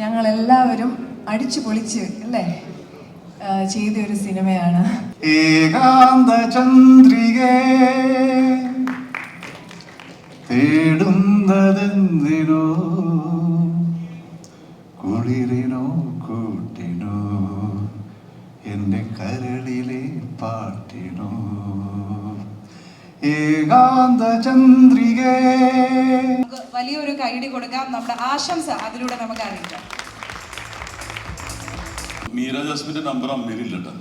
ഞങ്ങളെല്ലാവരും അടിച്ചു പൊളിച്ച് അല്ലേ? ചെയ്ത ഒരു സിനിമയാണ്. ഏകാന്ത ചന്ദ്രികേ തേടുന്നതെന്തിനോ കുളിരിനോ കൂട്ടിനോ എന്റെ കരളിലെ പാട്ടിനോ. ഏകാന്ത ചന്ദ്രികേ വലിയൊരു കൈഡി കൊടുക്കാം. നമ്മുടെ ആശംസ അതിലൂടെ നമുക്ക് അറിയിക്കാം. മീര ജാസ്മിന്റെ നമ്പർ അമ്മയിലില്ല കേട്ടോ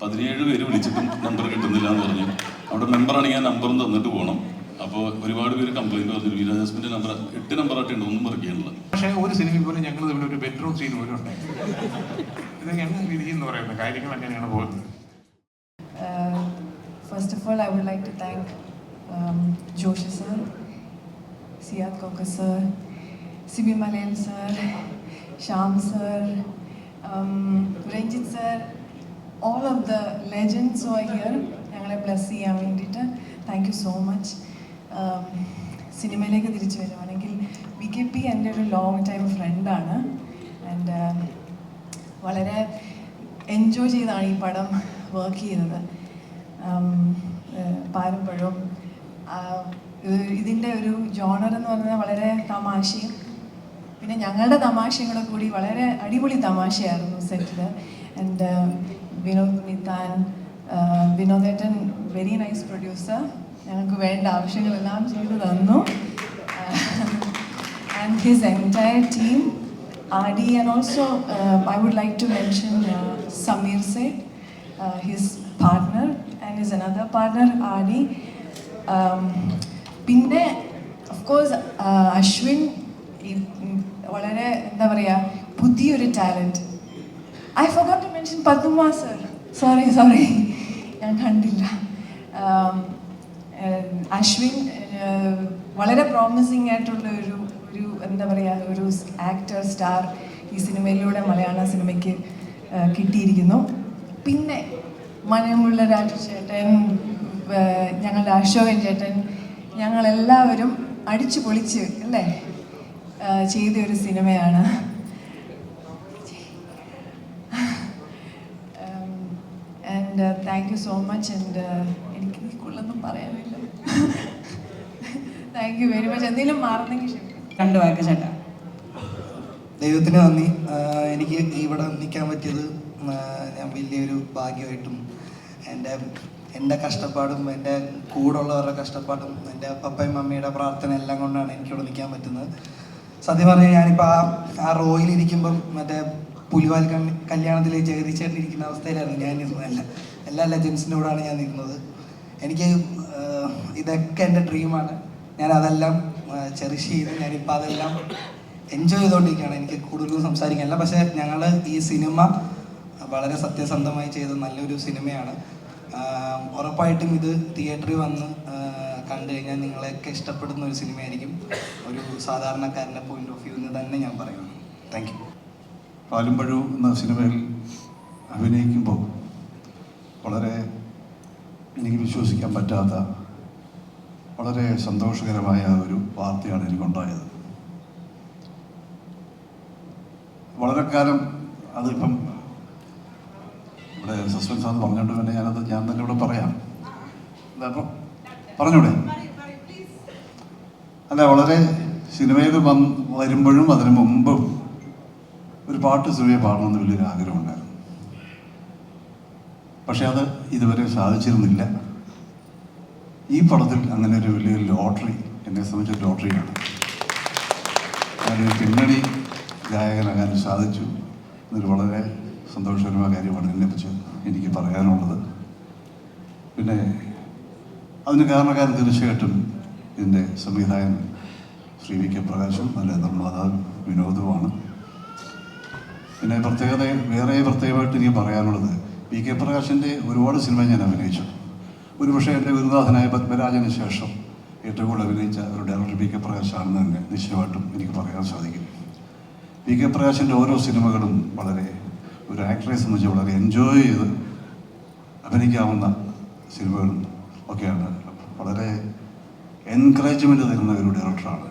പതിനേഴ് പേര് വിളിച്ചിട്ടും നമ്പർ കിട്ടുന്നില്ല എന്ന് പറഞ്ഞു. അവിടെ മെമ്പറാണെങ്കിൽ ഞാൻ നമ്പറും തന്നിട്ട് പോകണം അപ്പോൾ ഒരുപാട് പേര് കംപ്ലൈന്റ് പറഞ്ഞു മീര ജാസ്മിന്റെ നമ്പർ എട്ട് നമ്പർ ആയിട്ടുണ്ട് ഒന്നും പറയുന്നില്ല പക്ഷേ ഒരു സിനിമയിൽ പോലും ഞങ്ങൾ തമ്മിൽ ഒരു ബെഡ്റൂം സീൻ പോലും ഉണ്ട് ഇത് ഞങ്ങൾ രീതി എന്ന് പറയുന്നത്? കാര്യങ്ങൾ അങ്ങനെയാണ് പോകുന്നത്? First of all I would like to thank Joshi sir Siyad Koker sir Sibi Malayan sir Shyam sir Ranjith sir all of the legends who here ഞങ്ങളെ ബ്ലസ് ചെയ്യാൻ വേണ്ടിയിട്ട്. താങ്ക് യു സോ മച്ച് സിനിമയിലേക്ക് തിരിച്ചു വരുവാണെങ്കിൽ V K P എന്റെ ഒരു long time ഫ്രണ്ടാണ് and വളരെ എൻജോയ് ചെയ്താണ് ഈ പടം വർക്ക് ചെയ്തത്. പാരമ്പഴവും ഇതിന്റെ ഒരു ജോണർ എന്ന് പറഞ്ഞാൽ വളരെ തമാശയും. പിന്നെ ഞങ്ങളുടെ തമാശയും കൂടെ വളരെ അടിപൊളി തമാശയായിരുന്നു സെറ്റിൽ ആൻഡ് വിനോദ് നിത്താൻ വിനോദേട്ടൻ വെരി നൈസ് പ്രൊഡ്യൂസർ ഞങ്ങൾക്ക് വേണ്ട ആവശ്യങ്ങളെല്ലാം ചെയ്തു തന്നു. And his entire team, Adi and also I I would like to mention uh, his partner and his partner, partner his പിന്നെ ഓഫ് കോഴ്സ് അശ്വിൻ വളരെ എന്താ പറയുക പുതിയൊരു talent I forgot to mention Padma sir sorry sorry ഞാൻ കണ്ടില്ല. അശ്വിൻ വളരെ promising ആയിട്ടുള്ള ഒരു ഒരു എന്താ പറയുക ഒരു ആക്ടർ സ്റ്റാർ ഈ സിനിമയിലൂടെ മലയാള സിനിമയ്ക്ക് കിട്ടിയിരിക്കുന്നു. പിന്നെ മനമുള്ള രാജു ചേട്ടൻ ഞങ്ങളുടെ അശോകൻ ചേട്ടൻ ഞങ്ങളെല്ലാവരും അടിച്ചു പൊളിച്ച് അല്ലേ? ചെയ്ത ഒരു സിനിമയാണ്. And thank you so much and എനിക്ക് നിൽക്കുള്ളൊന്നും പറയാനില്ല. താങ്ക് യു വെരി മച്ച് എന്തെങ്കിലും മാറുന്നെങ്കിൽ രണ്ടു വാക്ക് ചേട്ടാ. ദൈവത്തിന് നന്ദി. എനിക്ക് ഇവിടെ നിൽക്കാൻ പറ്റിയത് ഞാൻ വലിയൊരു ഭാഗ്യമായിട്ടും എന്റെ എന്റെ കഷ്ടപ്പാടും എന്റെ കൂടുള്ളവരുടെ കഷ്ടപ്പാടും എന്റെ പപ്പയും മമ്മിയുടെ പ്രാർത്ഥന എല്ലാം കൊണ്ടാണ് എനിക്ക് ഇവിടെ നിൽക്കാൻ പറ്റുന്നത്. സത്യം പറഞ്ഞാൽ ഞാനിപ്പോൾ ആ ആ റോയിലിരിക്കുമ്പം മറ്റേ പുലിവാൽ കല്യാണത്തിൽ ജഗദീശേട്ടനിരിക്കുന്ന അവസ്ഥയിലാണ് ഞാൻ ഇരുന്നത്. എല്ലാ ലെജൻസിന്റെ കൂടെയാണ് ഞാൻ നിൽക്കുന്നത് എനിക്ക് ഇതൊക്കെ എന്റെ ഡ്രീമാണ് ഞാൻ അതെല്ലാം ചെറിഷ് ചെയ്ത് ഞാനിപ്പോൾ അതെല്ലാം എൻജോയ് ചെയ്തുകൊണ്ടിരിക്കുകയാണ്. എനിക്ക് കൂടുതലും സംസാരിക്കാനില്ല പക്ഷേ ഞങ്ങൾ ഈ സിനിമ വളരെ സത്യസന്ധമായി ചെയ്ത നല്ലൊരു സിനിമയാണ്. ഉറപ്പായിട്ടും ഇത് തിയേറ്ററിൽ വന്ന് കണ്ടു കഴിഞ്ഞാൽ നിങ്ങളെയൊക്കെ ഇഷ്ടപ്പെടുന്ന ഒരു സിനിമയായിരിക്കും. ഒരു സാധാരണക്കാരന്റെ പോയിന്റ് ഓഫ് വ്യൂ എന്ന് തന്നെ ഞാൻ പറയുന്നു. താങ്ക് യു പാലുംപഴു എന്ന സിനിമയിൽ അഭിനയിക്കുമ്പോൾ വളരെ എനിക്ക് വിശ്വസിക്കാൻ പറ്റാത്ത വളരെ സന്തോഷകരമായ ഒരു വാർത്തയാണ് എനിക്കുണ്ടായത്. വളരെ കാലം അതിപ്പം സസ്പെൻസ് ആണെന്ന് പറഞ്ഞുകൊണ്ട് പിന്നെ ഞാനത് ഞാൻ തന്നെ ഇവിടെ പറയാം. പറഞ്ഞൂടെ? അല്ല വളരെ സിനിമയിൽ വന്ന് വരുമ്പോഴും അതിന് മുമ്പും ഒരു പാട്ട് സിനിമയെ പാടണമെന്ന് വലിയൊരു ആഗ്രഹമുണ്ടായിരുന്നു. പക്ഷെ അത് ഇതുവരെ സാധിച്ചിരുന്നില്ല. ഈ പടത്തിൽ അങ്ങനെ ഒരു വലിയൊരു ലോട്ടറി എന്നെ സംബന്ധിച്ച ലോട്ടറിയാണ്. ഞാനൊരു പിന്നണി ഗായകനാകാൻ സാധിച്ചു. ഇതൊരു വളരെ സന്തോഷകരമായ കാര്യമാണ് എന്നെക്കുറിച്ച് എനിക്ക് പറയാനുള്ളത്. പിന്നെ അതിന് കാരണക്കാരൻ തീർച്ചയായിട്ടും ഇതിന്റെ സംവിധായകൻ ശ്രീ വി കെ പ്രകാശും നല്ല നിർമ്മാതാ വിനോദവുമാണ്. പിന്നെ പ്രത്യേകത വേറെ പ്രത്യേകമായിട്ട് എനിക്ക് പറയാനുള്ളത് വി കെ പ്രകാശിന്റെ ഒരുപാട് സിനിമ ഞാൻ അഭിനയിച്ചു. ഒരുപക്ഷെ എന്റെ ഗുരുനാഥനായ പത്മരാജന് ശേഷം ഏറ്റവും കൂടുതൽ അഭിനയിച്ച ഒരു ഡയറക്ടർ വി കെ പ്രകാശാണെന്ന് തന്നെ നിശ്ചയമായിട്ടും എനിക്ക് പറയാൻ സാധിക്കും. വി കെ പ്രകാശിന്റെ ഓരോ സിനിമകളും വളരെ ഒരു ആക്ടറെ സംബന്ധിച്ച് വളരെ എൻജോയ് ചെയ്ത് അഭിനയിക്കാവുന്ന സിനിമകളും ഒക്കെയാണ്. വളരെ എൻകറേജ്മെന്റ് തരുന്ന ഒരു ഡയറക്ടറാണ്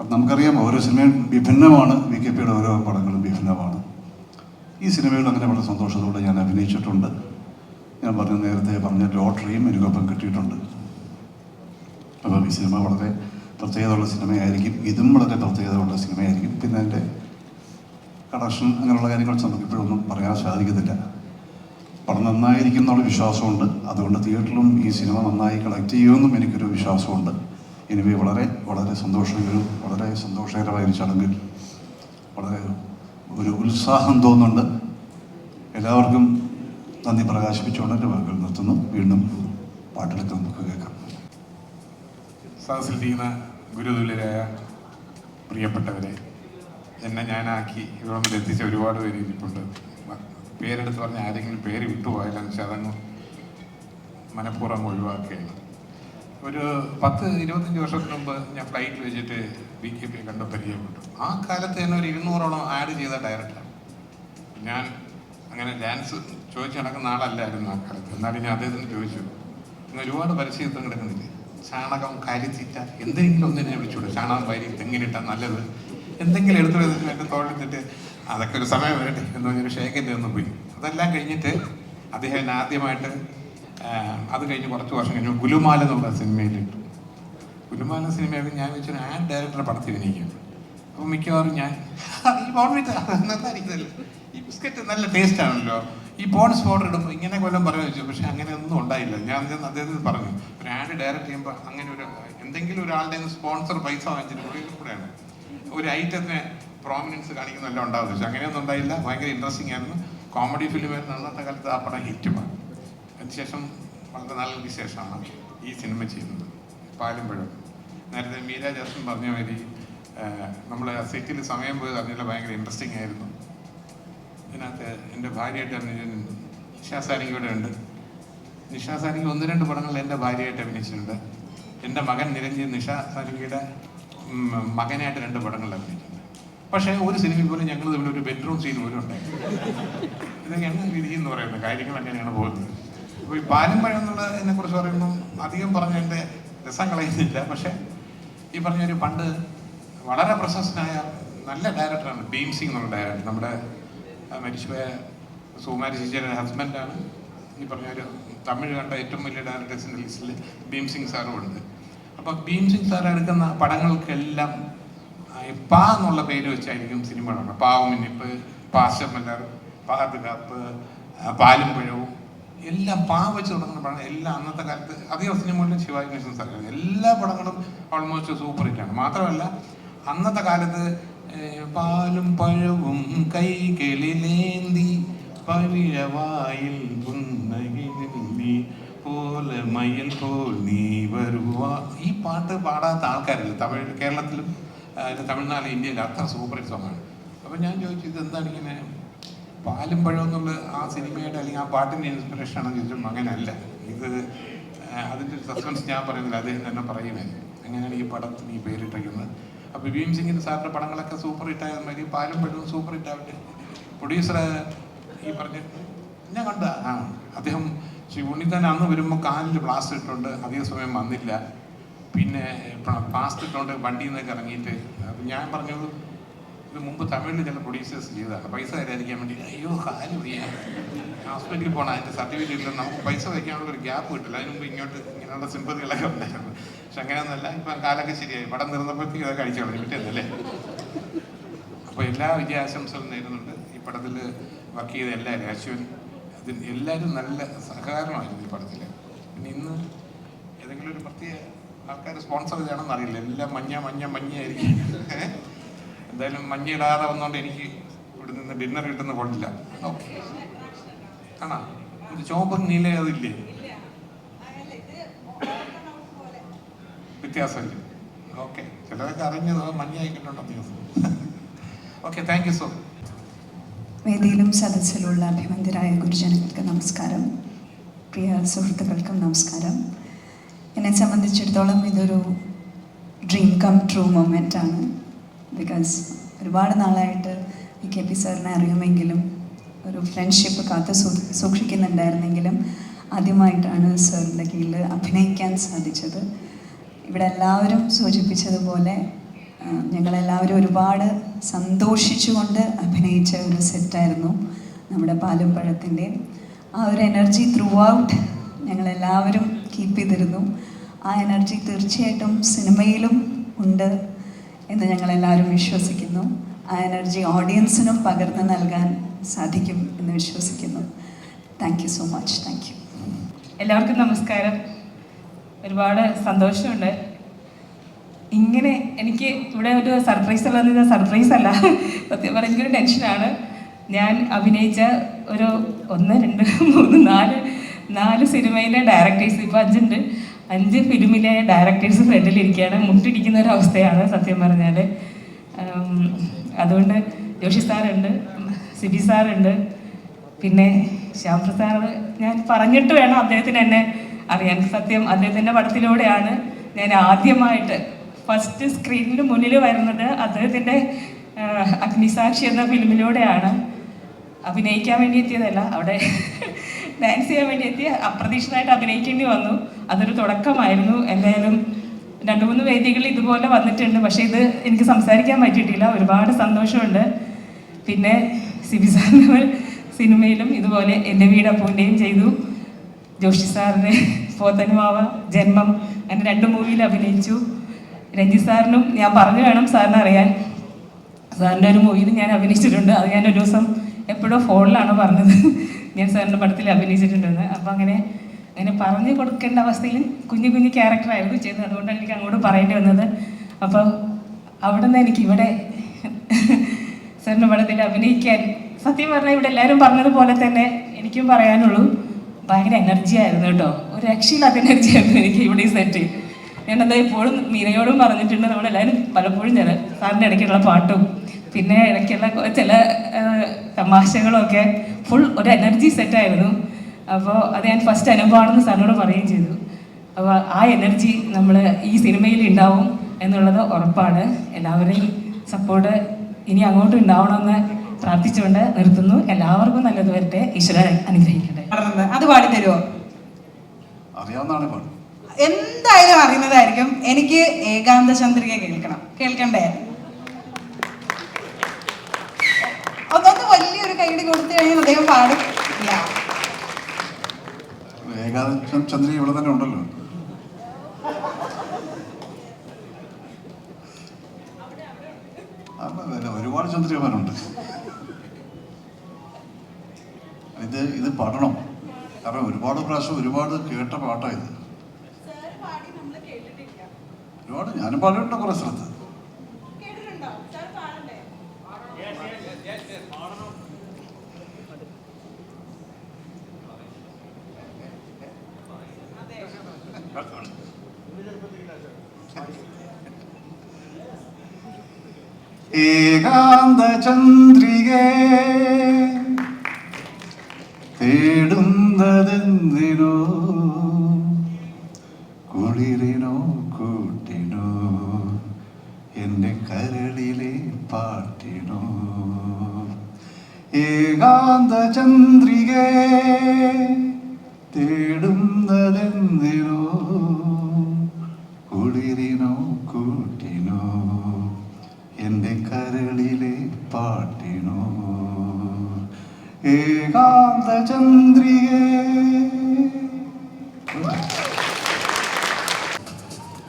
അപ്പം നമുക്കറിയാം ഓരോ സിനിമയും വിഭിന്നമാണ്. വി കെ പിയുടെ ഓരോ പടങ്ങളും വിഭിന്നമാണ്. ഈ സിനിമയിൽ അങ്ങനെ വളരെ സന്തോഷത്തോടെ ഞാൻ അഭിനയിച്ചിട്ടുണ്ട്. ഞാൻ പറഞ്ഞ നേരത്തെ പറഞ്ഞ ലോട്ടറിയും എനിക്കൊപ്പം കിട്ടിയിട്ടുണ്ട്. അപ്പം ഈ സിനിമ വളരെ പ്രത്യേകതയുള്ള സിനിമയായിരിക്കും. ഇതും വളരെ പ്രത്യേകതയുള്ള സിനിമയായിരിക്കും. പിന്നെ എന്റെ കളക്ഷൻ അങ്ങനെയുള്ള കാര്യങ്ങൾ നമുക്ക് ഇപ്പോഴൊന്നും പറയാൻ സാധിക്കത്തില്ല പടം നന്നായിരിക്കും എന്നുള്ള വിശ്വാസമുണ്ട്. അതുകൊണ്ട് തിയേറ്ററിലും ഈ സിനിമ നന്നായി കളക്ട് ചെയ്യുമെന്നും എനിക്കൊരു വിശ്വാസമുണ്ട്. എനിവേ വളരെ വളരെ സന്തോഷകരവും വളരെ സന്തോഷകരമായ ഒരു ചടങ്ങിൽ വളരെ ഒരു ഉത്സാഹം തോന്നുന്നുണ്ട്. എല്ലാവർക്കും നന്ദി പ്രകാശിപ്പിച്ചുകൊണ്ട് എന്റെ വാക്കുകൾ നിർത്തുന്നു. വീണ്ടും പാട്ടെടുത്ത് നമുക്ക് കേൾക്കാം. സദസ്സിലിരിക്കുന്ന ഗുരുതുല്യരായ പ്രിയപ്പെട്ടവരെ എന്നെ ഞാനാക്കി. ഇവിടെ എത്തിച്ച ഒരുപാട് പേര് ഇരിപ്പുണ്ട്. പേരെടുത്ത് പറഞ്ഞ ആരെങ്കിലും പേര് വിട്ടുപോയാലെന്ന് വെച്ചാൽ മനഃപൂർവം ഒഴിവാക്കുകയാണ്. ഒരു പത്ത് ഇരുപത്തഞ്ച് വർഷത്തിന് മുമ്പ് ഞാൻ ഫ്ലൈറ്റ് വെച്ചിട്ട് ബി കെ പി കണ്ട് പരിചയപ്പെട്ടു. ആ കാലത്ത് തന്നെ ഒരു ഇരുന്നൂറോളം ആഡ് ചെയ്ത ഡയറക്ടറാണ് ഞാൻ അങ്ങനെ ഡാൻസ് ചോദിച്ചു നടക്കുന്ന ആളല്ലായിരുന്നു ആ കാലത്ത്. എന്നാലും ഞാൻ അദ്ദേഹത്തിന് ചോദിച്ചു ഇന്ന് ഒരുപാട് പരിശീലനം കിടക്കുന്നില്ലേ ചാണകം കരിത്തീറ്റ എന്തെങ്കിലും ഒന്നിനെ വിളിച്ചൂടെ ചാണകം വരി തെങ്ങിനിട്ട നല്ലത് എന്തെങ്കിലും എടുത്തു എന്റെ തോളെടുത്തിട്ട് അതൊക്കെ ഒരു സമയം വരട്ടെ എന്ന് പറഞ്ഞൊരു ഷേഖിന്റെ ഒന്നും പോയി. അതെല്ലാം കഴിഞ്ഞിട്ട് അദ്ദേഹം ആദ്യമായിട്ട് അത് കഴിഞ്ഞ് കുറച്ച് വർഷം കഴിഞ്ഞു ഗുലുമാല എന്നുള്ള സിനിമയിലിട്ടു ഗുലുമാല സിനിമയൊക്കെ ഞാൻ വെച്ചൊരു ആഡ് ഡയറക്ടറെ പടത്തിൽ അഭിനയിക്കും അപ്പോൾ മിക്കവാറും ഞാൻ ഈ ബോൺവിറ്റ് ഈ ബിസ്ക്കറ്റ് നല്ല ടേസ്റ്റ് ആണല്ലോ. ഈ പോൺസ് പൗഡർ ഇടുമ്പോൾ ഇങ്ങനെ കൊല്ലം പറഞ്ഞു വെച്ചു പക്ഷെ അങ്ങനെ ഒന്നും ഉണ്ടായില്ല. ഞാൻ അദ്ദേഹത്തിന് പറഞ്ഞു. ഒരു ആഡ് ഡയറക്റ്റ് ചെയ്യുമ്പോൾ അങ്ങനെ ഒരു എന്തെങ്കിലും ഒരാളുടെ സ്പോൺസർ പൈസ വാങ്ങിച്ചിട്ട് കൂടി കൂടെയാണ്. ഒരു ഐറ്റത്തിന് പ്രോമിനൻസ് കാണിക്കുന്നല്ല ഉണ്ടാവുന്നത് പക്ഷെ അങ്ങനെയൊന്നും ഉണ്ടായില്ല. ഭയങ്കര ഇൻട്രസ്റ്റിംഗ് ആയിരുന്നു. കോമഡി ഫിലിം ആയിരുന്നു അന്നത്തെ കാലത്ത് ആ പടം ഹിറ്റുമാണ് അതിനുശേഷം വളരെ നാളുകൾക്ക് ശേഷമാണ് ഈ സിനിമ ചെയ്യുന്നത്. പാലും പഴം നേരത്തെ മീര ജാസ്മിൻ പറഞ്ഞ മാതിരി നമ്മൾ സെറ്റിൽ സമയം പോയത് അറിഞ്ഞില്ല ഭയങ്കര ഇൻട്രസ്റ്റിംഗ് ആയിരുന്നു. ഇതിനകത്ത് എന്റെ ഭാര്യയായിട്ട് അഭിനയിച്ച നിഷാ സാരിക ഇവിടെ ഉണ്ട്. നിഷാ സാരിക ഒന്ന് രണ്ട് പടങ്ങളിൽ എന്റെ ഭാര്യയായിട്ട് അഭിനയിച്ചിട്ടുണ്ട്. എന്റെ മകൻ നിരഞ്ജൻ നിഷാ സാരികയുടെ ഉം, മകനായിട്ട് രണ്ട് പടങ്ങളിൽ അഭിനയിച്ചിട്ടുണ്ട്. പക്ഷേ ഒരു സിനിമയിൽ പോലും ഞങ്ങൾ തമ്മിൽ ഒരു ബെഡ്റൂം സീൻ പോലും ഉണ്ടായിരുന്നു ഇതൊക്കെയാണ് വിധി എന്ന് പറയുന്നത്? കാര്യങ്ങൾ അങ്ങനെയാണ് പോകുന്നത്? അപ്പോൾ ഈ പാലും പഴം എന്നുള്ളതിനെ കുറിച്ച് പറയുമ്പം അധികം പറഞ്ഞ എന്റെ രസം കളയുന്നില്ല. പക്ഷേ ഈ പറഞ്ഞൊരു പണ്ട് വളരെ പ്രശസ്തനായ നല്ല ഡയറക്ടറാണ് ഭീം സിംഗ് എന്നുള്ള ഡയറക്ടർ നമ്മുടെ മരിച്ചുപോയ സുകുമാരി ശിജിയുടെ ഹസ്ബൻഡാണ് ഈ പറഞ്ഞ ഒരു തമിഴ് കണ്ട ഏറ്റവും വലിയ ഡയറക്ടേഴ്സിന്റെ ലിസ്റ്റിൽ ഭീം സിംഗ് സാറും ഉണ്ട്. അപ്പോൾ ഭീം സിംഗ് സാർ എടുക്കുന്ന പടങ്ങൾക്കെല്ലാം പാ എന്നുള്ള പേര് വെച്ചായിരിക്കും സിനിമകളുണ്ട് പാവമിനിപ്പ് പാശമലർ പാതുകാപ്പ് പാലുംപഴവും എല്ലാം പാ വെച്ച് തുടങ്ങുന്ന പടങ്ങൾ എല്ലാം അന്നത്തെ കാലത്ത് അധികം സിനിമകളിലും ശിവാജി ഗണേശൻ സാർ എല്ലാ പടങ്ങളും ഓൾമോസ്റ്റ് സൂപ്പർ ആണ്. മാത്രമല്ല അന്നത്തെ കാലത്ത് പാലും പഴവും കൈകളിലേന്തി പവിഴവായിൽ പുന്നകിനി പോലെ മയിൽ പോൽ നീ വരുവ. ഈ പാട്ട് പാടാത്ത ആൾക്കാരില്ല? തമിഴ് കേരളത്തിലും തമിഴ്നാട് ഇന്ത്യയിൽ അത്ര സൂപ്പർ ഹിറ്റ് സോങ്ങാണ്. അപ്പം ഞാൻ ചോദിച്ചു ഇത് എന്താണ് ഇങ്ങനെ? പാലും പഴം എന്നുള്ള ആ സിനിമയുടെ അല്ലെങ്കിൽ ആ പാട്ടിന്റെ ഇൻസ്പിറേഷൻ ആണെന്ന് ചോദിച്ചാൽ അങ്ങനെയല്ല ഇത് അതിന്റെ ഒരു സസ്പെൻസ് ഞാൻ പറയുന്നില്ല. അദ്ദേഹം തന്നെ പറയുമായിരുന്നു അങ്ങനെയാണ് ഈ പടത്തിന് ഈ പേരിട്ടിരിക്കുന്നത്? അപ്പോൾ ഭീം സിംഗിന്റെ സാറിന്റെ പടങ്ങളൊക്കെ സൂപ്പർ ഹിറ്റ് ആയത് മതി പാലും പഴവും സൂപ്പർ ഹിറ്റ് ആവട്ടെ. പ്രൊഡ്യൂസർ ഈ പറഞ്ഞ ഞാൻ കണ്ട ആ അദ്ദേഹം ശ്രീ ഉണ്ണിത്താൻ അന്ന് വരുമ്പോൾ കാലിൽ പ്ലാസ്റ്റർ ഇട്ടുണ്ട് അധിക സമയം വന്നില്ല. പിന്നെ പ്ലാസ്റ്റർ ഇട്ടുകൊണ്ട് വണ്ടിയിൽ നിന്നൊക്കെ ഇറങ്ങിയിട്ട് ഞാൻ പറഞ്ഞത് ഇത് മുമ്പ് തമിഴിൽ ചില പ്രൊഡ്യൂസേഴ്സ് ചെയ്തതാണ് പൈസ തരാതിരിക്കാൻ വേണ്ടി അയ്യോ കാൽ ഹോസ്പിറ്റലിൽ പോകണം അതിന്റെ സർട്ടിഫിക്കറ്റ് ഇല്ല. നമുക്ക് പൈസ വയ്ക്കാനുള്ള ഒരു ഗ്യാപ്പ് കിട്ടില്ല. അതിന് മുമ്പ് ഇങ്ങോട്ട് ഇങ്ങനെയുള്ള സിമ്പതികളൊക്കെ ഉണ്ടായിരുന്നു. പക്ഷെ അങ്ങനെയൊന്നുമല്ല. ഇപ്പം കാലൊക്കെ ശരിയായി. പടം നിർന്നപ്പോഴത്തേക്ക് അതൊക്കെ അടിച്ചു കളഞ്ഞു. പറ്റുന്നില്ലേ അപ്പോൾ എല്ലാ വിജയാശംസകളും നേരുന്നുണ്ട്. ഈ പടത്തിൽ വർക്ക് ചെയ്ത എല്ലാവരും അശ്വൻ അതിന് എല്ലാവരും നല്ല സഹകരണമായിരുന്നു ഈ പടത്തിൽ പിന്നെ ഇന്ന് ഏതെങ്കിലും ഒരു പ്രത്യേക ആൾക്കാർ സ്പോൺസർ ചെയ്യണമെന്ന് അറിയില്ല. എല്ലാം മഞ്ഞ മഞ്ഞ മഞ്ഞയായിരിക്കും? എന്തായാലും മഞ്ഞ ഇടാതെ വന്നുകൊണ്ട് എനിക്ക് ഇവിടെ നിന്ന് ഡിന്നർ കിട്ടുന്ന കൊള്ളില്ല. ഓക്കെ ആണോ ഇത് ചുവപ്പും നീല അതില്ലേ വ്യത്യാസമില്ല. ഓക്കെ ചിലരൊക്കെ അറിഞ്ഞത് മഞ്ഞ ആയിക്കിട്ടുണ്ടോ ദിവസം. Okay thank you so much വേദിയിലും സദസ്സിലുള്ള അഭിമന്യരായ ഗുരുജനങ്ങൾക്ക് നമസ്കാരം. പ്രിയ സുഹൃത്തുക്കൾക്കും നമസ്കാരം. എന്നെ സംബന്ധിച്ചിടത്തോളം ഇതൊരു ഡ്രീം കം ട്രൂ മൊമെന്റ് ആണ്. ബിക്കോസ് ഒരുപാട് നാളായിട്ട് വി കെ പി സാറിനെ അറിയുമെങ്കിലും ഒരു ഫ്രണ്ട്ഷിപ്പ് കാത്തു സൂക്ഷിക്കുന്നുണ്ടായിരുന്നെങ്കിലും ആദ്യമായിട്ടാണ് സാറിന്റെ കീഴിൽ അഭിനയിക്കാൻ സാധിച്ചത്. ഇവിടെ എല്ലാവരും സൂചിപ്പിച്ചതുപോലെ ഞങ്ങളെല്ലാവരും ഒരുപാട് സന്തോഷിച്ചുകൊണ്ട് അഭിനയിച്ച ഒരു സെറ്റായിരുന്നു നമ്മുടെ പാലുപ്പഴത്തിന്റെ ആ ഒരു എനർജി ത്രൂ ഔട്ട് ഞങ്ങളെല്ലാവരും കീപ്പ് ചെയ്തിരുന്നു. ആ എനർജി തീർച്ചയായിട്ടും സിനിമയിലും ഉണ്ട് എന്ന് ഞങ്ങളെല്ലാവരും വിശ്വസിക്കുന്നു. ആ എനർജി ഓഡിയൻസിനും പകർന്നു നൽകാൻ സാധിക്കും എന്ന് വിശ്വസിക്കുന്നു. താങ്ക് സോ മച്ച് താങ്ക് എല്ലാവർക്കും നമസ്കാരം. ഒരുപാട് സന്തോഷമുണ്ട്. ഇങ്ങനെ എനിക്ക് ഇവിടെ ഒരു സർപ്രൈസ് ഉള്ളത് സർപ്രൈസ് അല്ല. സത്യം പറഞ്ഞ എനിക്കൊരു ടെൻഷനാണ് ഞാൻ അഭിനയിച്ച ഒരു ഒന്ന് രണ്ട് മൂന്ന് നാല് നാല് സിനിമയിലെ ഡയറക്ടേഴ്സ് ഇപ്പോൾ അഞ്ചുണ്ട്. അഞ്ച് ഫിലിമിലെ ഡയറക്ടേഴ്സ് ഫ്രണ്ടിലിരിക്കുകയാണ് മുട്ടിടിക്കുന്ന ഒരു അവസ്ഥയാണ് സത്യം പറഞ്ഞാൽ അതുകൊണ്ട് ജോഷി സാറുണ്ട് സിബി സാറുണ്ട് പിന്നെ ശ്യാംപ്രസാദ് ഞാൻ പറഞ്ഞിട്ട് വേണം അദ്ദേഹത്തിന് എന്നെ അറിയാൻ. സത്യം അദ്ദേഹത്തിന്റെ പടത്തിലൂടെയാണ് ഞാൻ ആദ്യമായിട്ട് ഫസ്റ്റ് സ്ക്രീനിന് മുന്നിൽ വരുന്നത് അദ്ദേഹത്തിന്റെ അഗ്നിസാക്ഷി എന്ന ഫിലിമിലൂടെയാണ്. അഭിനയിക്കാൻ വേണ്ടി എത്തിയതല്ല അവിടെ ഡാൻസ് ചെയ്യാൻ വേണ്ടി എത്തി അപ്രതീക്ഷിതമായിട്ട് അഭിനയിക്കേണ്ടി വന്നു. അതൊരു തുടക്കമായിരുന്നു. എന്തായാലും രണ്ട് മൂന്ന് വേദികൾ ഇതുപോലെ വന്നിട്ടുണ്ട്. പക്ഷേ ഇത് എനിക്ക് സംസാരിക്കാൻ പറ്റിയിട്ടില്ല. ഒരുപാട് സന്തോഷമുണ്ട്. പിന്നെ സിബി സാറിന് സിനിമയിലും ഇതുപോലെ എന്റെ വീട് അപ്പൂന്റെയും ചെയ്തു. ജോഷി സാറിന് പോത്തനുമാവ ജന്മം അങ്ങനെ രണ്ട് മൂവിയിൽ അഭിനയിച്ചു. രഞ്ജിത്ത് സാറിനും ഞാൻ പറഞ്ഞു വേണം സാറിന് അറിയാൻ. സാറിന്റെ ഒരു മൂവിയിൽ ഞാൻ അഭിനയിച്ചിട്ടുണ്ട്. അത് ഞാൻ ഒരു ദിവസം എപ്പോഴോ ഫോണിലാണ് പറഞ്ഞത്. ഞാൻ സാറിന്റെ പടത്തിൽ അഭിനയിച്ചിട്ടുണ്ടെന്ന്. അപ്പോൾ അങ്ങനെ അങ്ങനെ പറഞ്ഞു കൊടുക്കേണ്ട അവസ്ഥയിൽ കുഞ്ഞു കുഞ്ഞു ക്യാരക്ടറായിരുന്നു ചെയ്തത് അതുകൊണ്ടാണ് എനിക്ക് അങ്ങോട്ട് പറയേണ്ടി വന്നത്. അപ്പോൾ അവിടെ നിന്ന് എനിക്ക് ഇവിടെ സാറിന്റെ പടത്തിൽ അഭിനയിക്കാൻ സത്യം പറഞ്ഞാൽ ഇവിടെ എല്ലാവരും പറഞ്ഞതുപോലെ തന്നെ എനിക്കും പറയാനുള്ളൂ. ഭയങ്കര എനർജി ആയിരുന്നു കേട്ടോ. ഒരു രക്ഷയില്ലാത്ത എനർജി ആയിരുന്നു എനിക്ക് ഇവിടെ ഈ സെറ്റ് ഞാനത് എപ്പോഴും മീരയോടും പറഞ്ഞിട്ടുണ്ട്. നമ്മളെല്ലാവരും പലപ്പോഴും ചില സാറിന്റെ ഇടയ്ക്കുള്ള പാട്ടും പിന്നെ ഇടയ്ക്കുള്ള ചില തമാശകളൊക്കെ തമാശകളും ഒക്കെ ഫുൾ ഒരു എനർജി സെറ്റായിരുന്നു അപ്പോൾ അത് ഞാൻ ഫസ്റ്റ് അനുഭവമാണെന്ന് സാറിനോട് പറയുകയും ചെയ്തു. അപ്പോൾ ആ എനർജി നമ്മൾ ഈ സിനിമയിൽ ഉണ്ടാവും എന്നുള്ളത് ഉറപ്പാണ്. എല്ലാവരെയും സപ്പോർട്ട് ഇനി അങ്ങോട്ടും ഉണ്ടാവണമെന്ന് പ്രാർത്ഥിച്ചുകൊണ്ട് നിർത്തുന്നു. എല്ലാവർക്കും നല്ലത് വരട്ടെ. ഈശ്വരൻ അനുഗ്രഹിക്കട്ടെ. അത് പാടി തരുമോ അറിയാവുന്നതാണ് പാട് എന്തായാലും അറിയുന്നതായിരിക്കും. എനിക്ക് ഏകാന്ത ചന്ദ്രിക കേൾക്കണം. കേൾക്കണ്ടേ? അതൊന്ന് വലിയൊരു കൈയ്യടി കൊടുത്തു കഴിഞ്ഞാൽ അദ്ദേഹം പാടും. ഏകാദശം ചന്ദ്രൻ ഇവിടെ തന്നെ ഉണ്ടല്ലോ. ഒരുപാട് ചന്ദ്രികമാരുണ്ട് ഇത് ഇത് പാടണം കാരണം ഒരുപാട് പ്രാവശ്യം ഒരുപാട് കേട്ട പാട്ടാണ് ഇത്. ഒരുപാട് ഞാനും പാടുന്നുണ്ട് കുറെ സ്ഥലത്ത്. ഏകാന്ത ചന്ദ്രികേ എന്റെ കരളിലെ പാട്ടിനോ. ഏകാന്ത ചന്ദ്രികേ തേടുന്നതെന്തിനോ. കുളിരിനോ കൂട്ടിനോ. എന്റെ കരളിലെ പാട്ടിനോ. ഏകാന്ത ചന്ദ്രികേ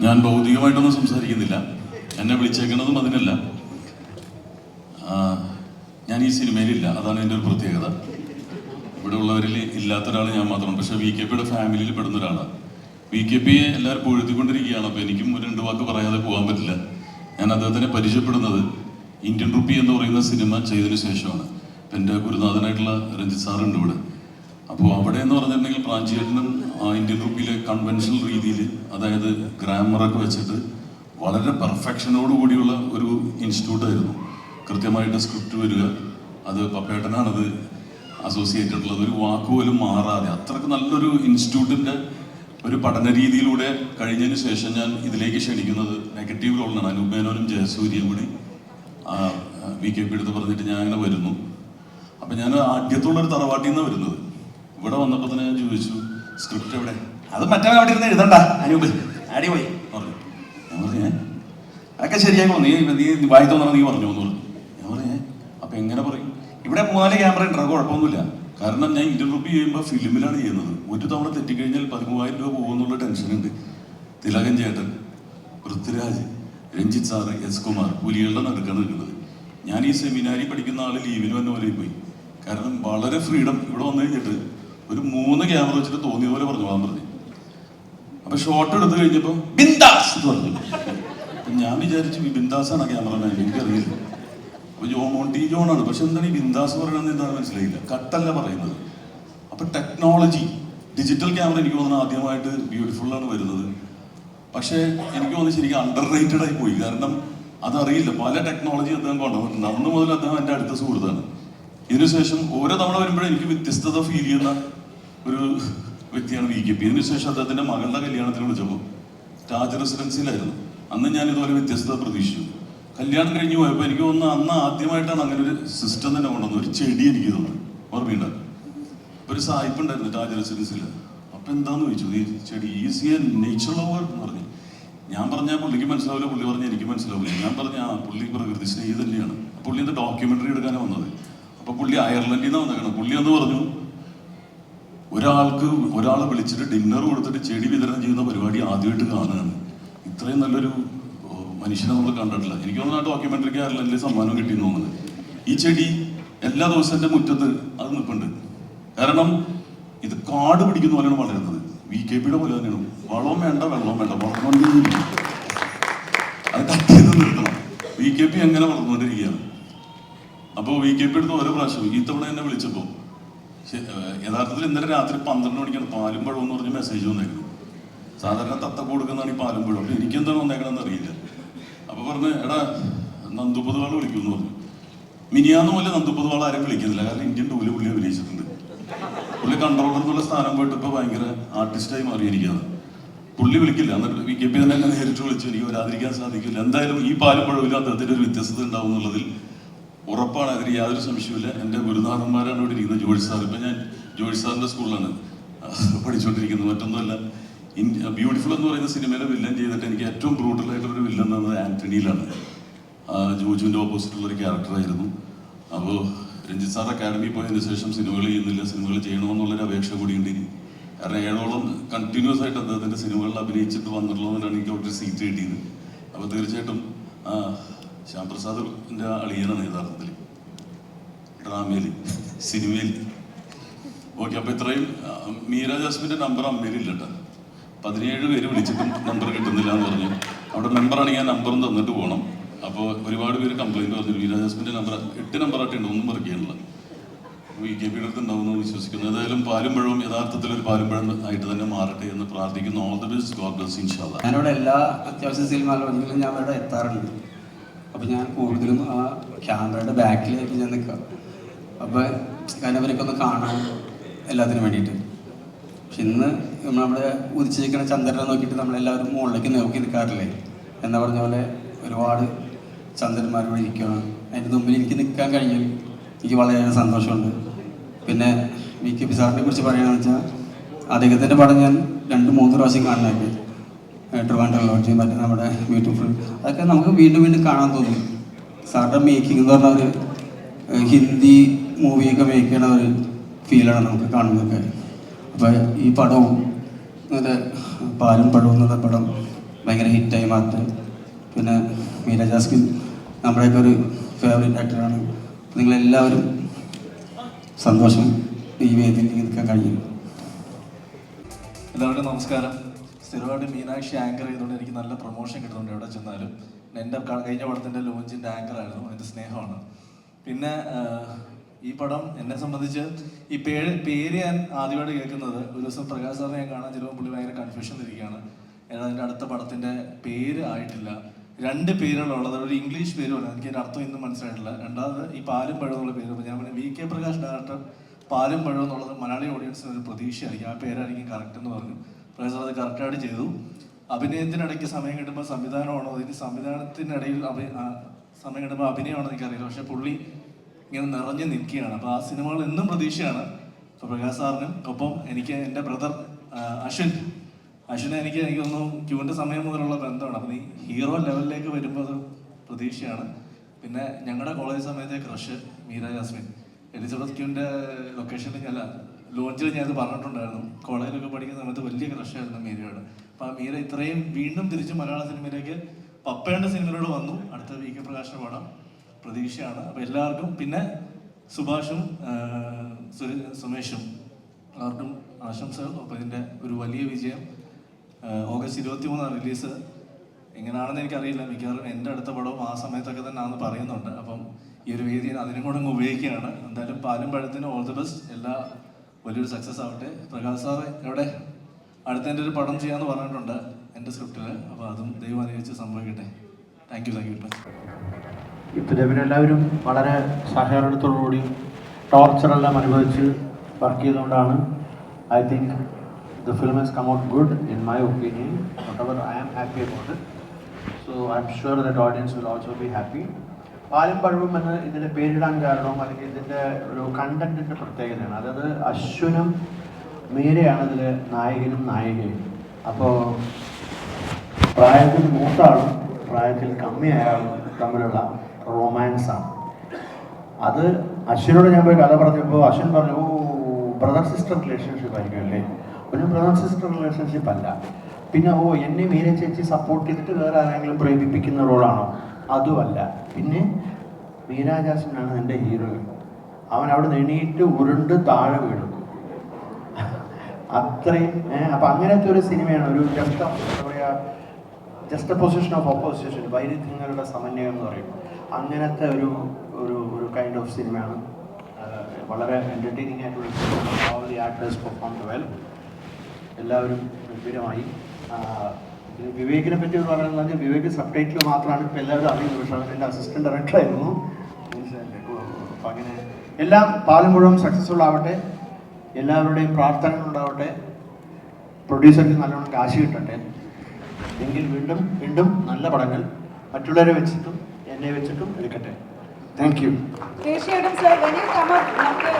ഞാൻ ഭൗതികമായിട്ടൊന്നും സംസാരിക്കുന്നില്ല. എന്നെ വിളിച്ചേക്കുന്നതും അതിനല്ല. ഞാൻ ഈ സിനിമയിലില്ല. അതാണ് എന്റെ ഒരു പ്രത്യേകത. ഇവിടെ ഉള്ളവരിൽ ഇല്ലാത്ത ഒരാൾ ഞാൻ മാത്രമാണ്. പക്ഷേ വി കെ പിയുടെ ഫാമിലിയിൽ പെടുന്ന ഒരാളാണ് വി കെ പിയെ എല്ലാവരും പൊഴുത്തിക്കൊണ്ടിരിക്കുകയാണ് അപ്പോൾ എനിക്കും ഒരു രണ്ട് വാക്ക് പറയാതെ പോകാൻ പറ്റില്ല. ഞാൻ അദ്ദേഹത്തിനെ പരിചയപ്പെടുന്നത് ഇന്ത്യൻ റുപ്പി എന്ന് പറയുന്ന സിനിമ ചെയ്തതിന് ശേഷമാണ്. എന്റെ ഗുരുനാഥനായിട്ടുള്ള രഞ്ജിത് സാറുണ്ട് ഇവിടെ. അപ്പോൾ അവിടെ എന്ന് പറഞ്ഞിട്ടുണ്ടെങ്കിൽ പ്രാഞ്ചിയേട്ടനും ഇന്ത്യൻ റുപ്പിയിലെ കൺവെൻഷണൽ രീതിയിൽ അതായത് ഗ്രാമറൊക്കെ വെച്ചിട്ട് വളരെ പെർഫെക്ഷനോട് കൂടിയുള്ള ഒരു ഇൻസ്റ്റിറ്റ്യൂട്ടായിരുന്നു കൃത്യമായിട്ട് സ്ക്രിപ്റ്റ് വരിക അത് പപ്പേട്ടനാണത് അസോസിയേറ്റ് ആയിട്ടുള്ളത്. ഒരു വാക്ക് പോലും മാറാതെ അത്രയ്ക്ക് നല്ലൊരു ഇൻസ്റ്റിറ്റ്യൂട്ടിന്റെ ഒരു പഠന രീതിയിലൂടെ കഴിഞ്ഞതിന് ശേഷം ഞാൻ ഇതിലേക്ക് ക്ഷണിക്കുന്നത് നെഗറ്റീവ് റോളിനാണ് അനൂപ് മേനോനും ജയസൂര്യയും കൂടി വി കെ പി എടുത്ത് പറഞ്ഞിട്ട് ഞാൻ അങ്ങനെ വരുന്നു. അപ്പം ഞാൻ ആദ്യത്തുള്ള ഒരു തറവാട്ടിൽ നിന്നാണ് വരുന്നത്. ഇവിടെ വന്നപ്പോൾ തന്നെ ഞാൻ ചോദിച്ചു സ്ക്രിപ്റ്റ് എവിടെ? അത് മറ്റേ അവിടെ ഇരുന്ന് എഴുതണ്ട അനൂപ്. അടിപൊളി പറഞ്ഞു. ഞാൻ പറഞ്ഞു "ഏ?" അതൊക്കെ ശരിയാക്കോ നീ നീ വായി തോന്നണം നീ പറഞ്ഞു എന്ന് പറഞ്ഞു ഞാൻ പറഞ്ഞേ അപ്പൊ എങ്ങനെ പറയും? ഇവിടെ മൂന്നാൽ ക്യാമറ ഉണ്ട് കുഴപ്പമൊന്നുമില്ല. കാരണം ഞാൻ ഇന്റർവ്യൂ ചെയ്യുമ്പോൾ ഫിലിമിലാണ് ചെയ്യുന്നത്. ഒരു തവണ തെറ്റിക്കഴിഞ്ഞാൽ പതിമൂവായിരം രൂപ പോകുന്നുള്ള ടെൻഷനുണ്ട് തിലകൻ ചേട്ടൻ പൃഥ്വിരാജ് രഞ്ജിത്ത് സാറ് എസ് കുമാർ പുലികളുടെ നടുക്കാണ് നിൽക്കുന്നത്. ഞാൻ ഈ സെമിനാരി പഠിക്കുന്ന ആൾ ലീവിന് വന്ന പോലെ പോയി. കാരണം വളരെ ഫ്രീഡം ഇവിടെ വന്നു കഴിഞ്ഞിട്ട് ഒരു മൂന്ന് ക്യാമറ വെച്ചിട്ട് തോന്നിയ പോലെ പറഞ്ഞു പോകാൻ പറഞ്ഞു. അപ്പൊ ഷോട്ട് എടുത്തു കഴിഞ്ഞപ്പോ ബിന്ദാസ് പറഞ്ഞു. അപ്പൊ ഞാൻ വിചാരിച്ചു ഈ ബിന്ദാസാണ് ക്യാമറമാൻ എനിക്കറിയില്ല. അപ്പൊ ജോമോണ്ടി ജോണാണ്. പക്ഷെ എന്താണ് ഈ ബിന്ദാസ് പറയണമെന്ന് എന്താണ് മനസ്സിലായില്ല. കട്ടല്ല പറയുന്നത്. അപ്പൊ ടെക്നോളജി ഡിജിറ്റൽ ക്യാമറ എനിക്ക് തോന്നുന്നു ആദ്യമായിട്ട് ബ്യൂട്ടിഫുൾ ആണ് വരുന്നത്. പക്ഷേ എനിക്ക് തോന്നുന്നു ശരിക്കും അണ്ടർ റേറ്റഡ് ആയി പോയി. കാരണം അതറിയില്ല. പല ടെക്നോളജി അദ്ദേഹം കൊണ്ടുവന്നിട്ടുണ്ട് അന്ന് മുതൽ അദ്ദേഹം എന്റെ അടുത്ത സുഹൃത്താണ്. ഇതിനുശേഷം ഓരോ തവണ വരുമ്പോഴും എനിക്ക് വ്യത്യസ്തത ഫീൽ ചെയ്യുന്ന ഒരു വ്യക്തിയാണ് വി കെ പി ഇതിനുശേഷം അദ്ദേഹത്തിന്റെ മകളുടെ കല്യാണത്തിന് വിളിച്ചപ്പോൾ. താജ് റെസിഡൻസിയിലായിരുന്നു അന്ന് ഞാൻ ഇതുപോലെ വ്യത്യസ്തത പ്രതീക്ഷിച്ചു. കല്യാണം കഴിഞ്ഞ് പോയപ്പോൾ എനിക്ക് തോന്നുന്നു അന്ന് ആദ്യമായിട്ടാണ് അങ്ങനെ ഒരു സിസ്റ്റം തന്നെ കൊണ്ടുവന്നത്. ഒരു ചെടി എനിക്ക് തോന്നുന്നു. ഓർമ്മയുണ്ട്? ഒരു സായിപ്പ് ഉണ്ടായിരുന്നു താജ് റെസിഡൻസിൽ അപ്പൊ എന്താന്ന് ചോദിച്ചു? ഈ ചെടി ഈസി നേച്ചർ ലവർ എന്ന് പറഞ്ഞു. ഞാൻ പറഞ്ഞാൽ പുള്ളിക്ക് മനസ്സിലാവില്ല പുള്ളി പറഞ്ഞ എനിക്ക് മനസ്സിലാവില്ല. ഞാൻ പറഞ്ഞ ആ പുള്ളി പ്രകൃതി സ്നേഹി തന്നെയാണ്. പുള്ളി എന്താ ഡോക്യുമെന്ററി എടുക്കാനാണ് വന്നത്? അപ്പോൾ പുള്ളി അയർലൻഡിൽ നിന്ന് വന്നേക്കണം പുള്ളി എന്ന് പറഞ്ഞു ഒരാൾക്ക് ഒരാൾ വിളിച്ചിട്ട് ഡിന്നർ കൊടുത്തിട്ട് ചെടി വിതരണം ചെയ്യുന്ന പരിപാടി ആദ്യമായിട്ട് കാണുകയാണ്. ഇത്രയും നല്ലൊരു മനുഷ്യനെ നമ്മൾ കണ്ടിട്ടില്ല. എനിക്ക് തോന്നുന്നു ആ ഡോക്യുമെന്ററിക്ക് അയർലൻഡിൽ സമ്മാനം കിട്ടിയെന്ന് തോന്നുന്നത് ഈ ചെടി എല്ലാ ദിവസവും എന്റെ മുറ്റത്ത് അത് നിൽപ്പുണ്ട് കാരണം ഇത് കാട് പിടിക്കുന്ന പോലെയാണ് വളരുന്നത്. വി കെ പിയുടെ പോലെ തന്നെയാണ്. വളവും വേണ്ട വെള്ളവും വേണ്ട. വളർന്നു അത് കട്ട് നിർത്തണം. വി കെ പി എങ്ങനെ വളർന്നുകൊണ്ടിരിക്കുകയാണ്? അപ്പോൾ വി കെ പി എടുത്ത് ഓരോ പ്രാവശ്യം ഈ തവണ എന്നെ വിളിച്ചപ്പോൾ യഥാർത്ഥത്തിൽ ഇന്നലെ രാത്രി പന്ത്രണ്ട് മണിക്കാണ് പാലും പഴവും എന്ന് പറഞ്ഞ് മെസ്സേജ് വന്നേക്കുന്നത് സാധാരണ തത്ത കൊടുക്കുന്നതാണ് ഈ പാലും പഴം അപ്പൊ എനിക്ക് എന്താണ് വന്നേക്കണമെന്ന് അറിയില്ല. അപ്പോൾ പറഞ്ഞ് എടാ നന്ദുപതുവാൾ വിളിക്കുമെന്ന് പറഞ്ഞു. മിനിയാന്ന് പോലെ നന്ദുപതുവാൾ ആരും വിളിക്കുന്നില്ല. കാരണം ഇന്ത്യൻ ടൂൽ പുള്ളി വിളിച്ചിട്ടുണ്ട് പുള്ളി കൺട്രോളർ എന്നുള്ള സ്ഥാനം പോയിട്ട് ഇപ്പൊ ഭയങ്കര ആർട്ടിസ്റ്റായി മാറിയിരിക്കുകയാണ് പുള്ളി വിളിക്കില്ല. എന്നിട്ട് വി കെ പി തന്നെ നേരിട്ട് വിളിച്ചു. എനിക്ക് വരാതിരിക്കാൻ സാധിക്കില്ല. എന്തായാലും ഈ പാലും അദ്ദേഹത്തിന്റെ ഒരു വ്യത്യസ്തത ഉണ്ടാവും എന്നുള്ളതിൽ ഉറപ്പാണ്. അതിന് യാതൊരു സംശയമില്ല എന്റെ ഗുരുനാഥന്മാരാണ് ഇവിടെ ഇരിക്കുന്നത്. ജോർജ് സാർ. ഇപ്പം ഞാൻ ജോർജ് സാറിന്റെ സ്കൂളിലാണ്. പഠിച്ചുകൊണ്ടിരിക്കുന്നത്. മറ്റൊന്നുമല്ല. ബ്യൂട്ടിഫുൾ എന്ന് പറയുന്ന സിനിമയിലെ വില്ലൻ ചെയ്തിട്ട് എനിക്ക് ഏറ്റവും ബ്രൂട്ടൽ ആയിട്ടുള്ള ഒരു വില്ലൻ എന്നത് ആന്റണിയിലാണ്. ജോജുവിന്റെ ഓപ്പോസിറ്റുള്ള ഒരു ക്യാരക്ടറായിരുന്നു അപ്പോൾ രഞ്ജിത് സാർ അക്കാഡമി പോയതിന് ശേഷം സിനിമകൾ ചെയ്യുന്നില്ല സിനിമകൾ ചെയ്യണമെന്നുള്ളൊരു അപേക്ഷ കൂടി ഉണ്ട് ഇനി കാരണം ഏഴോളം കണ്ടിന്യൂസ് ആയിട്ട് അദ്ദേഹത്തിന്റെ സിനിമകളിൽ അഭിനയിച്ചിട്ട് വന്നിട്ടുള്ളതുകൊണ്ടാണ് എനിക്ക് അവിടെ സീറ്റ് കിട്ടിയത്. അപ്പോൾ തീർച്ചയായിട്ടും ശ്യാം പ്രസാദിന്റെ അളിയനാണ് യഥാർത്ഥത്തിൽ. ഡ്രാമയിൽ സിനിമയിൽ. ഓക്കെ അപ്പോൾ ഇത്രയും മീര ജാസ്മിന്റെ നമ്പർ അമ്മയിലില്ല കേട്ടോ പതിനേഴ് പേര് വിളിച്ചിട്ടും നമ്പർ കിട്ടുന്നില്ല എന്ന് പറഞ്ഞു. അവിടെ മെമ്പറാണെങ്കിൽ ഞാൻ നമ്പറും തന്നിട്ട് പോകണം അപ്പോൾ ഒരുപാട് പേര് കംപ്ലൈന്റ് പറഞ്ഞു മീര ജാസ്മിന്റെ നമ്പർ എട്ട് നമ്പറായിട്ട് ഉണ്ട് ഒന്നും വർക്ക് ചെയ്യണില്ല വി കെ പിയുടെ അടുത്ത് ഉണ്ടാവുമെന്ന് വിശ്വസിക്കുന്നു. ഏതായാലും പാലും പഴവും യഥാർത്ഥത്തിൽ ഒരു പാലും പഴം ആയിട്ട് തന്നെ മാറട്ടെ എന്ന് പ്രാർത്ഥിക്കുന്നു. All the best God bless ഇൻഷാല്ല ഞാനിവിടെ എല്ലാ അത്യാവശ്യ സിനിമകളും ഞാൻ ഇവിടെ എത്താറുണ്ട്. അപ്പോൾ ഞാൻ കൂടുതലും ആ ക്യാമറയുടെ ബാക്കിലേക്ക് ഞാൻ നിൽക്കുക. അപ്പോൾ കാരണം അവരൊക്കെ ഒന്ന് കാണാൻ എല്ലാത്തിനും വേണ്ടിയിട്ട്. പക്ഷെ ഇന്ന് നമ്മുടെ ഉദിച്ചിരിക്കുന്ന ചന്ദ്രനെ നോക്കിയിട്ട് നമ്മളെല്ലാവരും മുകളിലേക്ക് നോക്കി നിൽക്കാറില്ലേ? എന്ന് പറഞ്ഞ പോലെ ഒരുപാട് ചന്ദ്രന്മാർ വഴി ഇരിക്കുകയാണ്. അതിന്റെ മുമ്പിൽ എനിക്ക് നിൽക്കാൻ കഴിഞ്ഞാൽ എനിക്ക് വളരെയേറെ സന്തോഷമുണ്ട്. പിന്നെ വി കെ പി സാറിനെ കുറിച്ച് പറയുകയാണെന്ന് വെച്ചാൽ അദ്ദേഹത്തിന്റെ പടം ഞാൻ രണ്ട് മൂന്ന് പ്രാവശ്യം കാണാനായിട്ട് ട്രിവാൻഡ്രം ലോഡ്ജ് മറ്റേ നമ്മുടെ ബ്യൂട്ടിഫുൾ. അതൊക്കെ നമുക്ക് വീണ്ടും വീണ്ടും കാണാൻ തോന്നും. സാറിന്റെ മേക്കിംഗ് എന്ന് പറഞ്ഞ ഒരു ഹിന്ദി മൂവിയൊക്കെ മേക്ക് ചെയ്യണ ഒരു ഫീലാണ് നമുക്ക് കാണുന്നതൊക്കെ. അപ്പോൾ ഈ പടവും അങ്ങനെ പാലും പഴവും എന്നുള്ള പടം ഭയങ്കര ഹിറ്റായി മാറ്റി. പിന്നെ മീര ജാസ്കിൻ നമ്മുടെയൊക്കെ ഒരു ഫേവറേറ്റ് ആക്ടറാണ് നിങ്ങളെല്ലാവരും സന്തോഷം ഈ വേദിയിൽ നിൽക്കാൻ കഴിയും എല്ലാവർക്കും നമസ്കാരം. സ്ഥിരമായിട്ട് മീനാക്ഷി ആങ്കർ ചെയ്തുകൊണ്ട് എനിക്ക് നല്ല പ്രൊമോഷൻ കിട്ടുന്നുണ്ട് എവിടെ ചെന്നാലും. എന്റെ കഴിഞ്ഞ പടത്തിന്റെ ലോഞ്ചിന്റെ ആങ്കർ ആയിരുന്നു. എന്റെ സ്നേഹമാണ്. പിന്നെ ഈ പടം എന്നെ സംബന്ധിച്ച് ഈ പേര് പേര് ഞാൻ ആദ്യമായിട്ട് കേൾക്കുന്നത് ഒരു ദിവസം പ്രകാശ് സാറിനെ ഞാൻ കാണാൻ ചിലപ്പോൾ പുള്ളി ഭയങ്കര കൺഫ്യൂഷൻ ഇരിക്കുകയാണ്. ഏതാ അതിന്റെ അടുത്ത പടത്തിന്റെ പേര് ആയിട്ടില്ല. രണ്ട് പേരുകളുള്ളത് ഒരു ഇംഗ്ലീഷ് പേര് പറഞ്ഞു എനിക്ക് അതിന്റെ അർത്ഥം ഇന്നും മനസ്സിലായിട്ടില്ല. രണ്ടാമത് ഈ പാലും പഴം എന്നുള്ള പേര് ഞാൻ പറഞ്ഞു, വി കെ പ്രകാശ് ഡയറക്ടർ പാലും പഴം എന്നുള്ളത് മലയാളി ഓഡിയൻസിന് ഒരു പ്രതീക്ഷയായിരിക്കും. ആ പേരായിരിക്കും കറക്റ്റ് എന്ന് പറഞ്ഞു. പ്രകാശ് സാർ അത് കറക്റ്റായിട്ട് ചെയ്തു. അഭിനയത്തിനിടയ്ക്ക് സമയം കിട്ടുമ്പോൾ സംവിധാനമാണോ? അതിന് സംവിധാനത്തിനിടയിൽ അഭി സമയം കിട്ടുമ്പോൾ അഭിനയമാണോ എനിക്കറിയില്ല. പക്ഷേ പുള്ളി ഇങ്ങനെ നിറഞ്ഞു നിൽക്കുകയാണ്. അപ്പോൾ ആ സിനിമകൾ എന്നും പ്രതീക്ഷയാണ്. അപ്പോൾ പ്രകാശ് സാറിനും ഒപ്പം എനിക്ക് എന്റെ ബ്രദർ അശ്വിൻ. അശ്വിനെ എനിക്ക് എനിക്കൊന്നും ക്യൂവിന്റെ സമയം മുതലുള്ള ബന്ധമാണ്. അപ്പം നീ ഹീറോ ലെവലിലേക്ക് വരുമ്പോൾ അത് പ്രതീക്ഷയാണ്. പിന്നെ ഞങ്ങളുടെ കോളേജ് സമയത്തെ ക്രഷ് മീര ജാസ്മിൻ. എലിസബത്ത് ക്യൂവിന്റെ ലൊക്കേഷനിൽ ഞാൻ ലോഞ്ചിൽ ഞാൻ അത് പറഞ്ഞിട്ടുണ്ടായിരുന്നു. കോളേജിലൊക്കെ പഠിക്കുന്ന സമയത്ത് വലിയ ക്രഷായിരുന്നു മീരയോട്. അപ്പോൾ ആ മീര ഇത്രയും വീണ്ടും തിരിച്ച് മലയാള സിനിമയിലേക്ക് പപ്പയുടെ സിനിമയിലൂടെ വന്നു. അടുത്ത വി കെ പ്രകാശ് പാടാം. പ്രതീക്ഷയാണ്. അപ്പോൾ എല്ലാവർക്കും പിന്നെ സുഭാഷും സുമേഷും എല്ലാവർക്കും ആശംസകൾ. അപ്പോൾ ഇതിന്റെ ഒരു വലിയ വിജയം ഓഗസ്റ്റ് ഇരുപത്തി മൂന്നാണ് റിലീസ് എങ്ങനെയാണെന്ന് എനിക്കറിയില്ല. മിക്കവാറും എന്റെ അടുത്ത പടവും ആ സമയത്തൊക്കെ തന്നെ ആണെന്ന് പറയുന്നുണ്ട്. അപ്പം ഈ ഒരു വേദിയിൽ അതിനും കൂടെ അങ്ങ് ഉപയോഗിക്കുകയാണ്. എന്തായാലും പാലും പഴത്തിന് ഓൾ ദി ബെസ്റ്റ് എല്ലാ വലിയൊരു സക്സസ് ആവട്ടെ. പ്രകാശ് സാറ് എവിടെ? അടുത്ത എന്റെ ഒരു പടം ചെയ്യാമെന്ന് പറഞ്ഞിട്ടുണ്ട് എന്റെ സ്ക്രിപ്റ്റിൽ അപ്പോൾ അതും ദൈവം അനുഭവിച്ച് സംഭവിക്കട്ടെ. താങ്ക് യു താങ്ക് യു ഇപ്പം ഇവരെല്ലാവരും വളരെ സഹകരണത്തോടുകൂടി ടോർച്ചറെല്ലാം അനുഭവിച്ച് വർക്ക് ചെയ്തുകൊണ്ടാണ് I think the film has come out good in my opinion whatever I am happy it so I am sure that audience will also be happy പാലും പഴവും എന്ന് ഇതിന്റെ പേരിടാൻ കാരണവും അല്ലെങ്കിൽ ഇതിന്റെ ഒരു കണ്ടന്റിന്റെ പ്രത്യേകതയാണ്. അതായത് അശ്വനും മീരയാണ് ഇതിൽ നായകനും നായികയും. അപ്പോൾ പ്രായത്തിൽ മൂത്ത ആളും പ്രായത്തിൽ കമ്മിയായ ആളും തമ്മിലുള്ള റൊമാൻസാണ്. അത് അശ്വിനോട് ഞാൻ പോയി കഥ പറഞ്ഞപ്പോൾ അശ്വിൻ പറഞ്ഞു ഓ ബ്രദർ സിസ്റ്റർ റിലേഷൻഷിപ്പ് ആയിരിക്കും അല്ലേ? ഒരു ബ്രദർ സിസ്റ്റർ റിലേഷൻഷിപ്പ് അല്ല. പിന്നെ ഓ എന്നെ മീര ചേച്ചി സപ്പോർട്ട് ചെയ്തിട്ട് വേറെ ആരെങ്കിലും പ്രേമിപ്പിക്കുന്ന റോളാണോ അതുമല്ല പിന്നെ മീരാ ജാസ്മിനാണ് എന്റെ ഹീറോയിൻ അവൻ അവിടെ എണീറ്റ് ഉരുണ്ട് താഴെ വീഴും അത്രയും അപ്പം അങ്ങനത്തെ ഒരു സിനിമയാണ് ഒരു ജസ്റ്റ് എന്താ പറയുക ജസ്റ്റ് പൊസിഷൻ ഓഫ് ഓപ്പോസിഷൻ വൈരുദ്ധ്യങ്ങളുടെ സമന്വയം എന്ന് പറയും അങ്ങനത്തെ ഒരു ഒരു ഒരു കൈൻഡ് ഓഫ് സിനിമയാണ് വളരെ എന്റർടൈനിങ് ആയിട്ടുള്ള all the actors perform well എല്ലാവരും ഗംഭീരമായി. വിവേകിനെ പറ്റി പറയുന്നത് വിവേക് സബ് ടൈറ്റിൽ മാത്രമാണ് ഇപ്പോൾ എല്ലാവരും അറിയുന്നത്. പക്ഷേ അവൻ എന്റെ അസിസ്റ്റന്റ് ഡയറക്ടറായിരുന്നു അങ്ങനെ എല്ലാം പാലും മുഴുവൻ സക്സസ്ഫുൾ ആവട്ടെ. എല്ലാവരുടെയും പ്രാർത്ഥനകൾ ഉണ്ടാവട്ടെ. പ്രൊഡ്യൂസർക്ക് നല്ലോണം കാശ് കിട്ടട്ടെ. എങ്കിൽ വീണ്ടും വീണ്ടും നല്ല പടങ്ങൾ മറ്റുള്ളവരെ വെച്ചിട്ടും എന്നെ വെച്ചിട്ടും എടുക്കട്ടെ. താങ്ക് യു തീർച്ചയായിട്ടും sir when you come up നമുക്ക്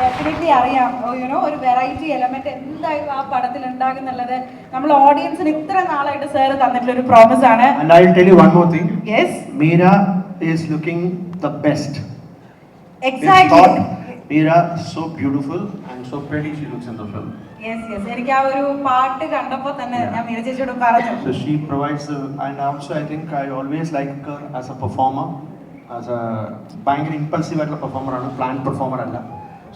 ഡെഫിനറ്റ്ലി അറിയാം. യുനോ ഒരു വെറൈറ്റി എലമെന്റ് എന്തായാലും ആ പടത്തിൽ ഉണ്ടാകുന്നുള്ളത് നമ്മൾ ഓഡിയൻസിന് ഇത്ര നാളായിട്ട് സാർ തന്നിട്ടുള്ള ഒരു പ്രോമിസ് ആണ്. And I will tell you one more thing. Yes Meera is looking the best. We exactly Meera Meera beautiful so beautiful. And so pretty she looks in the film. Yes yes എനിക്ക് ആ ഒരു പാട്ട് കണ്ടപ്പോൾ തന്നെ ഞാൻ മീര ചേച്ചിയോട് പറഞ്ഞു. So she provides the, and also I think I always like her as a performer, as a ഭയങ്കര ഇമ്പൾസീവ് ആയിട്ടുള്ള പെർഫോമർ ആണ് പ്ലാൻ പെർഫോമർ അല്ല.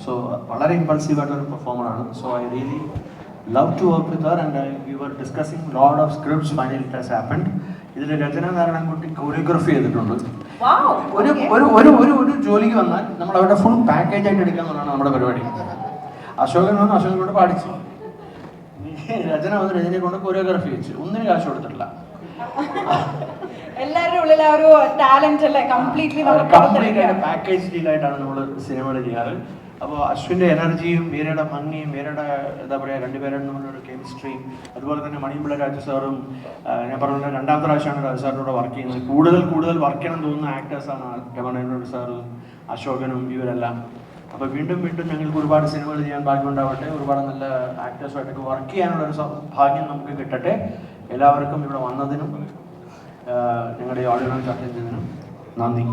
സോ വളരെ ഇമ്പൾസീവ് ആയിട്ടുള്ള പെർഫോമർ ആണ്. So I really love to work with her and we were discussing load of scripts final it has happened ഇതിൽ Rachana Narayanankutty choreography ചെയ്തിട്ടുണ്ട്. വാവ് ഒരു ഒരു ഒരു ഒരു ഒരു ജോലിക്ക് വന്നാൽ നമ്മൾ അവരുടെ ഫുൾ പാക്കേജ് ആയിട്ട് എടുക്കുക എന്നുള്ളതാണ് നമ്മുടെ പരിപാടി. അശോകൻ വന്ന് കൊണ്ട് പാടിച്ചു. രചന വന്ന് രചനയെ കൊണ്ട് കൊറിയോഗ്രാഫി വെച്ചു. ഒന്നിനും കാശ് കൊടുത്തിട്ടില്ല. എല്ലാവരുടെ ഉള്ളിൽ ആ ഒരു ടാലന്റ് അല്ലേ? കംപ്ലീറ്റ്ലി പാക്കേജ് ഡീലായിട്ടാണ് നമ്മൾ സിനിമകൾ ചെയ്യാറ്. അപ്പോൾ അശ്വിന്റെ എനർജിയും മീരയുടെ ഭംഗിയും മീരയുടെ എന്താ പറയുക രണ്ടുപേരും തമ്മിലൊരു കെമിസ്ട്രിയും അതുപോലെ തന്നെ മണിമുള്ള രാജു സാറും ഞാൻ പറഞ്ഞ രണ്ടാമത്തെ പ്രാവശ്യമാണ് രാജു സാറിനോട് വർക്ക് ചെയ്യുന്നത്. കൂടുതൽ കൂടുതൽ വർക്ക് ചെയ്യണം തോന്നുന്ന ആക്ടേഴ്സാണ് രമണേന്ദ്ര സാറും അശോകനും ഇവരെല്ലാം. അപ്പോൾ വീണ്ടും വീണ്ടും ഞങ്ങൾക്ക് ഒരുപാട് സിനിമകൾ ചെയ്യാൻ ഭാഗ്യമുണ്ടാവട്ടെ. ഒരുപാട് നല്ല ആക്ടേഴ്സുമായിട്ടൊക്കെ വർക്ക് ചെയ്യാനുള്ള ഒരു ഭാഗ്യം നമുക്ക് കിട്ടട്ടെ. എല്ലാവർക്കും ഇവിടെ വന്നതിനും ഞങ്ങളുടെ ഈ ഓഡിയോ ചർച്ച ചെയ്തതിനും നന്ദി.